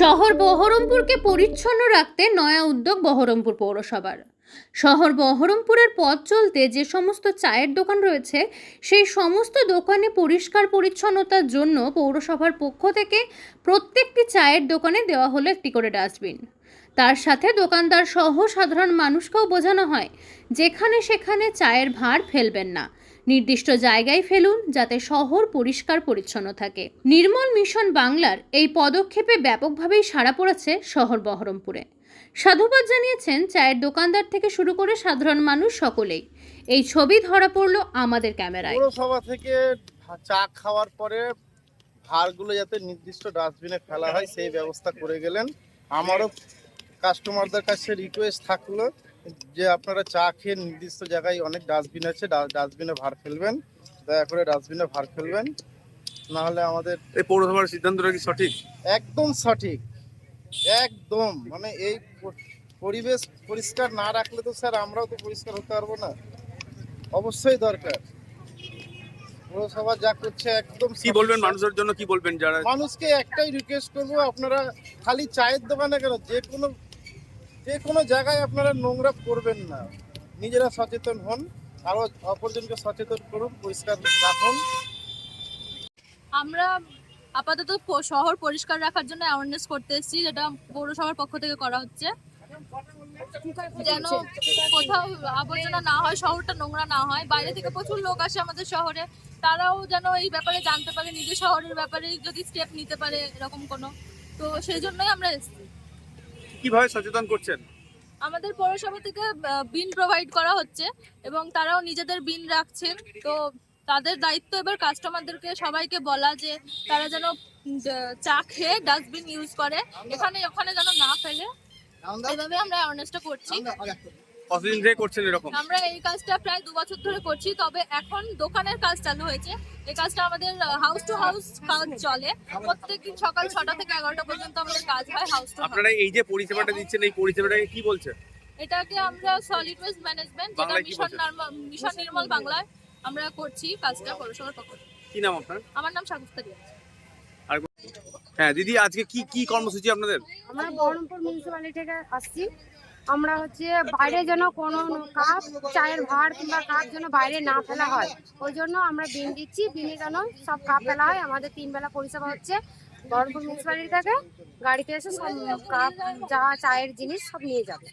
শহর বহরমপুরকে পরিচ্ছন্ন রাখতে নয়া উদ্যোগ বহরমপুর পৌরসভার। শহর বহরমপুরের পথ চলতে যে সমস্ত চায়ের দোকান রয়েছে, সেই সমস্ত দোকানে পরিষ্কার পরিচ্ছন্নতার জন্য পৌরসভার পক্ষ থেকে প্রত্যেকটি চায়ের দোকানে দেওয়া হলো একটি করে ডাস্টবিন। তার সাথে দোকানদার সহ সাধারণ মানুষকেও বোঝানো হয়, যেখানে সেখানে চায়ের ভাঁড় ফেলবেন না। নির্দিষ্ট জায়গায় ফেলুন যাতে শহর পরিষ্কার পরিচ্ছন্ন থাকে। নির্মল মিশন বাংলার এই পদক্ষেপে ব্যাপকভাবেই সাড়া পড়েছে শহর বহরমপুরে। সাধুবাদ জানিয়েছেন, চায়ের দোকানদার থেকে শুরু করে সাধারণ মানুষ সকলেই। এই ছবি ধরা পড়ল আমাদের ক্যামেরায়। পৌরসভা থেকে চা খাওয়ার পরে ভারগুলো যাতে নির্দিষ্ট ডাস্টবিনে ফেলা হয়, সেই ব্যবস্থা করে গেলেন। আমারও কাস্টমারদের কাছে রিকোয়েস্ট থাকল যে আপনারা চা খেয়ে নির্দিষ্ট জায়গায় অনেক ডাস্টবিন আছে ডাস্টবিনে ভার ফেলবেন। দয়া করে ডাস্টবিনে ভার ফেলবেন। নাহলে আমাদের এই পৌরসভার সিদ্ধান্তটা কি সঠিক? একদম সঠিক। একদম। মানে এই পরিবেশ পরিষ্কার না রাখলে তো স্যার আমরাও তো পরিষ্কার হতে পারব না। অবশ্যই দরকার। পৌরসভা যা করছে একদম কি বলবেন মানুষের জন্য? কি বলবেন যারা মানুষকে একটাই রিকোয়েস্ট করব আপনারা খালি চায়ের দোকানে কেন? যে কোনো যে কোনো জায়গায় আপনারা নোংরা করবেন না। নিজেরা সচেতন হন, আরও অপরজনকে সচেতন করুন, পরিষ্কার রাখুন। আমরা আপাতত শহর পরিষ্কার রাখার জন্য অ্যাওয়ারনেস করতে এসেছি, যেটা পৌরসভার পক্ষ থেকে করা হচ্ছে। যেন কোথাও আবর্জনা না হয়, শহরটা নোংরা না হয়। বাইরে থেকে প্রচুর লোক আসে আমাদের শহরে। তারাও যেন এই ব্যাপারে জানতে পারে, নিজের শহরের ব্যাপারে যদি স্টেপ নিতে পারে এরকম কোনো। তো সেই জন্যই আমরা এসেছি। কীভাবে সচেতন করছেন? আমাদের পৌরসভা থেকে বিন প্রোভাইড করা হচ্ছে এবং তারাও নিজেদের বিন রাখছেন। তো তাদের দায়িত্ব এবার কাস্টমারদেরকে সবাইকে বলা যে তারা যেন চা খেয়ে ডাস্টবিন ইউজ করে। এখানে ওখানে যেন না ফেলে। এভাবে আমরা অ্যাওয়ারনেসটা করছি। কতদিন থেকে করছেন এরকম? আমরা এই কাজটা প্রায় দু বছর ধরে করছি তবে এখন দোকানের কাজ চালু হয়েছে। এই কাজটা আমাদের হাউস টু হাউস কাজ চলে। প্রত্যেকদিন সকাল ছটা থেকে এগারোটা পর্যন্ত আমাদের কাজ হয় হাউস টু আপনারা এই যে পরিষেবাটা দিচ্ছেন এই পরিষেবাটাকে কি বলছে এটাকে আমরা সলিড ওয়েস্ট ম্যানেজমেন্ট যেটা মিশন? মিশন নির্মল বাংলায় আমরা করছি কাজটা পৌরসভার পক্ষ কি নাম আপনার? আমার নাম সাগুস্তারি আর হ্যাঁ দিদি আজকে কি কি কর্মসূচি আপনাদের? আমরা বহরমপুর মিউনিসিপ্যালিটি থেকে আসছি। আমরা হচ্ছে বাইরে যেন কোনো কাপ চায়ের ভার কিংবা কাপ যেন বাইরে না ফেলা হয়। ওই জন্য আমরা বিন দিচ্ছি। বিনে যেন সব কাপ ফেলা হয়। আমাদের তিন বেলা পরিষেবা হচ্ছে বহরমপুর মিউনিসিপালিটি থেকে। গাড়িতে এসে সব কাপ, যা চায়ের জিনিস সব নিয়ে যাবে।